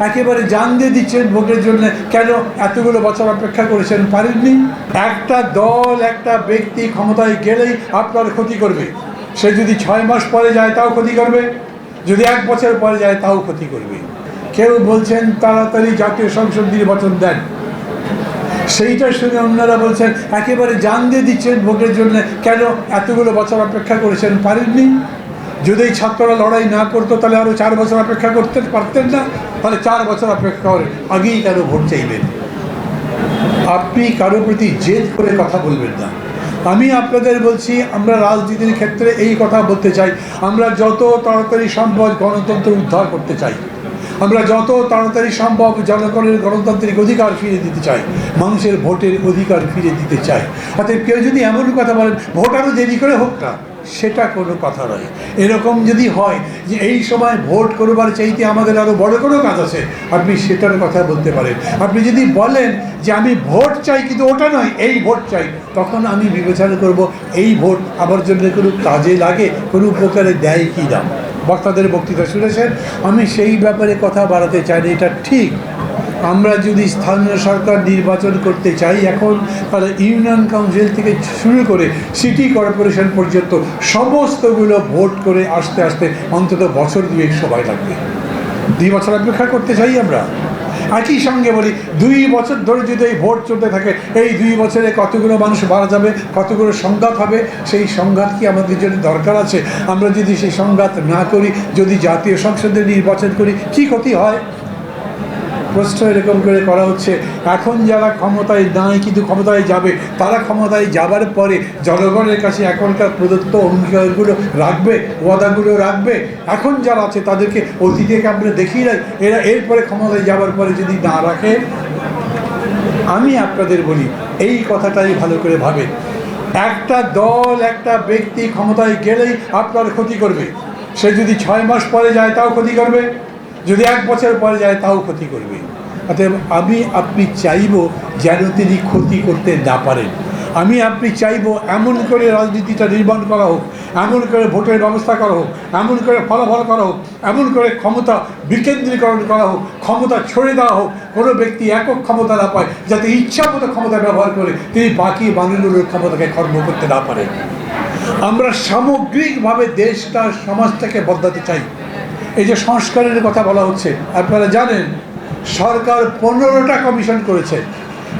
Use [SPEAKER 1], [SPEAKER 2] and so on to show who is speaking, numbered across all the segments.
[SPEAKER 1] একেবারে জান দিয়ে দিচ্ছেন ভোগের জন্য। কেন? এতগুলো বছর অপেক্ষা করেছেন, পারেননি? একটা দল, একটা ব্যক্তি ক্ষমতায় গেলেই আপনার ক্ষতি করবে। সে যদি ছয় মাস পরে যায়, তাও ক্ষতি করবে। যদি এক বছর পরে যায়, তাও ক্ষতি করবে। কেউ বলছেন, তাড়াতাড়ি জাতীয় সংসদ নির্বাচন দেন। সেইটা শুনে অন্যরা বলছেন, একেবারে জান দিয়ে দিচ্ছেন ভোগের জন্য। কেন? এতগুলো বছর অপেক্ষা করেছেন, পারেননি? যদি ছাত্ররা লড়াই না করতো, তাহলে আরও চার বছর অপেক্ষা করতে পারতেন না। তাহলে চার বছর অপেক্ষা করে, আগেই কেন ভোট চাইবেন? আপনি কারও প্রতি জেদ করে কথা বলবেন না। আমি আপনাদের বলছি, আমরা রাজনীতির ক্ষেত্রে এই কথা বলতে চাই। আমরা যত তাড়াতাড়ি সম্ভব গণতন্ত্র উদ্ধার করতে চাই। আমরা যত তাড়াতাড়ি সম্ভব জনগণের গণতান্ত্রিক অধিকার ফিরে দিতে চাই। মানুষের ভোটের অধিকার ফিরে দিতে চাই। অতএব কেউ যদি এমন কথা বলেন, ভোট আরও দেরি করে হোক না। সেটা কোনো কথা নয়। এরকম যদি হয় যে এই সময় ভোট করবার চাইতে আমাদের আরও বড় কোনো কাজ আছে, আপনি সেটার কথা বলতে পারেন। আপনি যদি বলেন যে আমি ভোট চাই কিন্তু ওটা নয়, এই ভোট চাই, তখন আমি বিবেচনা করব এই ভোট আমার জন্য কোনো কাজে লাগে, কোনো উপকারে দেয় কি দাম বক্তাদের বক্তৃতা শুনেছেন? আমি সেই ব্যাপারে কথা বাড়াতে চাই না, এটা ঠিক। আমরা যদি স্থানীয় সরকার নির্বাচন করতে চাই, এখন তাহলে ইউনিয়ন কাউন্সিল থেকে শুরু করে সিটি কর্পোরেশন পর্যন্ত সমস্তগুলো ভোট করে আসতে আসতে অন্তত বছর দুয়েক সময় লাগবে। দুই বছর অপেক্ষা করতে চাই আমরা। একই সঙ্গে বলি, দুই বছর ধরে যদি এই ভোট চলতে থাকে, এই দুই বছরে কতগুলো মানুষ মারা যাবে, কতগুলো সংঘাত হবে, সেই সংঘাত কি আমাদের জন্য দরকার আছে? আমরা যদি সেই সংঘাত না করি, যদি জাতীয় সংসদে নির্বাচন করি, কি ক্ষতি হয়? প্রশ্ন এরকম করে করা হচ্ছে, এখন যারা ক্ষমতায় নাই কিন্তু ক্ষমতায় যাবে, তারা ক্ষমতায় যাবার পরে জনগণের কাছে এখনকার প্রদত্ত অঙ্গীকারগুলো রাখবে, ওয়াদাগুলো রাখবে। এখন যারা আছে তাদেরকে অতীতকে আমরা দেখি নাই? এরা এরপরে ক্ষমতায় যাবার পরে যদি না রাখে, আমি আপনাদের বলি, এই কথাটাই ভালো করে ভাবে একটা দল, একটা ব্যক্তি ক্ষমতায় গেলেই আপনার ক্ষতি করবে। সে যদি ছয় মাস পরে যায়, তাও ক্ষতি করবে। যদি এক বছর পরে যায়, তাও ক্ষতি করবে। অতএব আমি আপনি চাইব যেন তিনি ক্ষতি করতে না পারেন। আমি আপনি চাইব এমন করে রাজনীতিটা নির্মাণ করা হোক, এমন করে ভোটের ব্যবস্থা করা হোক, এমন করে ফলাফল করা হোক, এমন করে ক্ষমতা বিকেন্দ্রীকরণ করা হোক, ক্ষমতা ছড়ে দেওয়া হোক, কোনো ব্যক্তি একক ক্ষমতা না পায়, যাতে ইচ্ছা মতো ক্ষমতা ব্যবহার করে তিনি বাকি বাঙালিগুলোর ক্ষমতাকে কর্ম করতে না পারে আমরা সামগ্রিকভাবে দেশটা, সমাজটাকে বদলাতে চাই। এই যে সংস্কারের কথা বলা হচ্ছে, আপনারা জানেন, সরকার পনেরোটা কমিশন করেছে,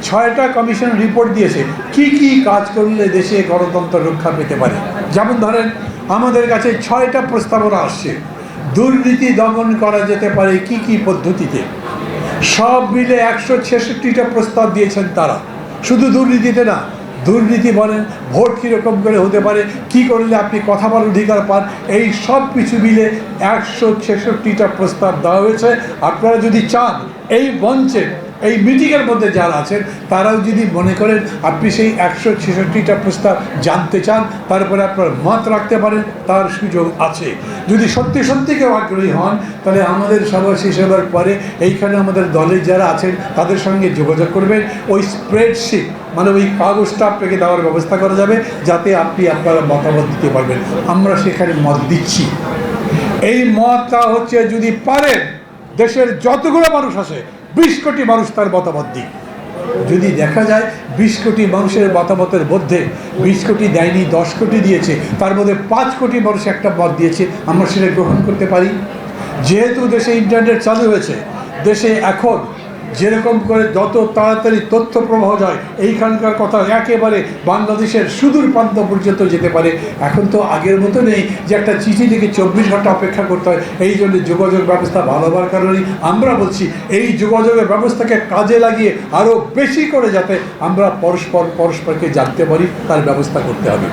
[SPEAKER 1] ছয়টা কমিশন রিপোর্ট দিয়েছে, কি কি কাজ করলে দেশে গণতন্ত্র রক্ষা পেতে পারে? যেমন ধরেন, আমাদের কাছে ছয়টা প্রস্তাবনা আসছে, দুর্নীতি দমন করা যেতে পারে কি কি পদ্ধতিতে? সব মিলে একশো ছেষট্টিটা প্রস্তাব দিয়েছেন তারা, শুধু দুর্নীতিতে না দুর্নীতি বলেন, ভোট কীরকম করে হতে পারে, কি করলে আপনি কথা বলার অধিকার পান, এই সব কিছু মিলে একশো ছেষট্টিটা প্রস্তাব দেওয়া হয়েছে। আপনারা যদি চান, এই মঞ্চে এই মিটিংয়ের মধ্যে যারা আছেন, তারাও যদি মনে করেন আপনি সেই একশো ছেষট্টিটা প্রস্তাব জানতে চান, তারপরে আপনার মত রাখতে পারেন, তার সুযোগ আছে। যদি সত্যি সত্যি কেউ আগ্রহী হন, তাহলে আমাদের সভা শেষ হবার পরে এইখানে আমাদের দলের যারা আছেন, তাদের সঙ্গে যোগাযোগ করবেন। ওই স্প্রেডশিট মানে ওই কাগজটা আপনাকে দেওয়ার ব্যবস্থা করা যাবে, যাতে আপনি আপনারা মতামত দিতে পারবেন। আমরা সেখানে মত দিচ্ছি। এই মতটা হচ্ছে যদি পারেন দেশের যতগুলো মানুষ আছে, বিশ কোটি মানুষ তার মতামত দিক। যদি দেখা যায় বিশ কোটি মানুষের মতামতের মধ্যে বিশ কোটি দেয়নি, দশ কোটি দিয়েছে, তার মধ্যে পাঁচ কোটি মানুষ একটা মত দিয়েছে, আমরা সেটা গ্রহণ করতে পারি? যেহেতু দেশে ইন্টারনেট চালু হয়েছে, দেশে এখন যেরকম করে যত তাড়াতাড়ি তথ্য প্রবাহ যায়, এইখানকার কথা একেবারে বাংলাদেশের সুদূর প্রান্ত পর্যন্ত যেতে পারে। এখন তো আগের মতো নেই যে একটা চিঠি লিখে চব্বিশ ঘণ্টা অপেক্ষা করতে হয়। এই জন্য যোগাযোগ ব্যবস্থা ভালো হওয়ার কারণেই আমরা বলছি, এই যোগাযোগের ব্যবস্থাকে কাজে লাগিয়ে আরও বেশি করে যাতে আমরা পরস্পর, পরস্পরকে জানতে পারি, তার ব্যবস্থা করতে হবে।